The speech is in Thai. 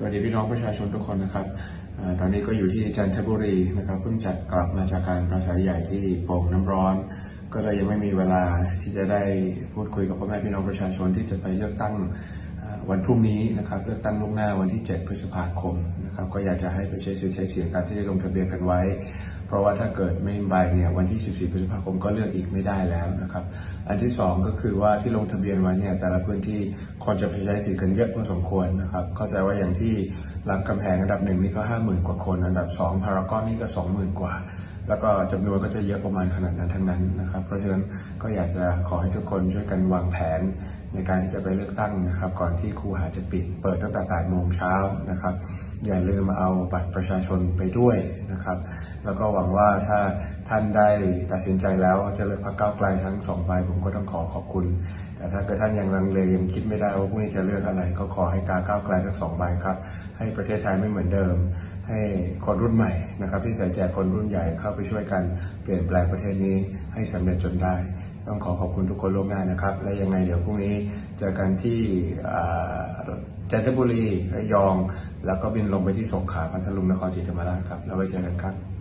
สวัสดีพี่น้องประชาชนทุกคนนะครับอตอนนี้ก็อยู่ที่จันทบุรีนะครับเพิ่งจัดกลับมาจากการปราศัยใหญ่ที่โป่งน้ำร้อน ก็เลยยังไม่มีเวลาที่จะได้พูดคุยกับพ่อแม่พี่น้องประชาชนที่จะไปเลือกตั้ง วันพรุ่งนี้นะครับเลือกตั้งล่วงหน้าวันที่ 7 พฤษภาคมนะครับก็อยากจะให้ไปใช้สิทธิ์ใช้เสียงตามที่ได้ลงทะเบียนกันไว้ เพราะว่าถ้าเกิดไม่ใบเนี่ยวันที่ 14 พฤษภาคมก็เลือกอีกไม่ได้แล้วนะครับอันที่สองก็คือว่าที่ลงทะเบียนไว้เนี่ยแต่ละพื้นที่คนจะไปใช้สิทธิ์กันเยอะพอสมควรนะครับเข้าใจว่าอย่างที่รามคำแหงอันดับหนึ่งนี่ก็ห้าหมื่นกว่าคน อันดับสองพารากอนนี่ก็สองหมื่นกว่า แล้วก็จำนวนก็จะเยอะประมาณขนาดนั้นทั้งนั้นนะครับ เพราะฉะนั้นก็อยากจะขอให้ทุกคนช่วยกันวางแผนในการที่จะไปเลือกตั้งนะครับ ก่อนที่ครูหาจะปิดเปิดตั้งแต่8โมงเช้านะครับ อย่าลืมเอาบัตรประชาชนไปด้วยนะครับ แล้วก็หวังว่าถ้าท่านได้ตัดสินใจแล้วจะเลือกพรรคก้าวไกลทั้งสองใบผมก็ต้องขอขอบคุณ แต่ถ้าเกิดท่านยังลังเลยังคิดไม่ได้ว่าพรุ่งนี้จะเลือกอะไร ก็ขอให้การก้าวไกลทั้งสองใบครับ ให้ประเทศไทยไม่เหมือนเดิม ให้คนรุ่นใหม่นะครับ ที่ใส่ใจคนรุ่นใหญ่เข้าไปช่วยกันเปลี่ยนแปลงประเทศนี้ให้สำเร็จจนได้ ต้องขอขอบคุณทุกคนล่วงหน้านะครับ และยังไงเดี๋ยวพรุ่งนี้เจอกันที่จันทบุรีระยอง แล้วก็บินลงไปที่สงขลาพัทลุงนครศรีธรรมราชครับแล้วไว้เจอกันครับ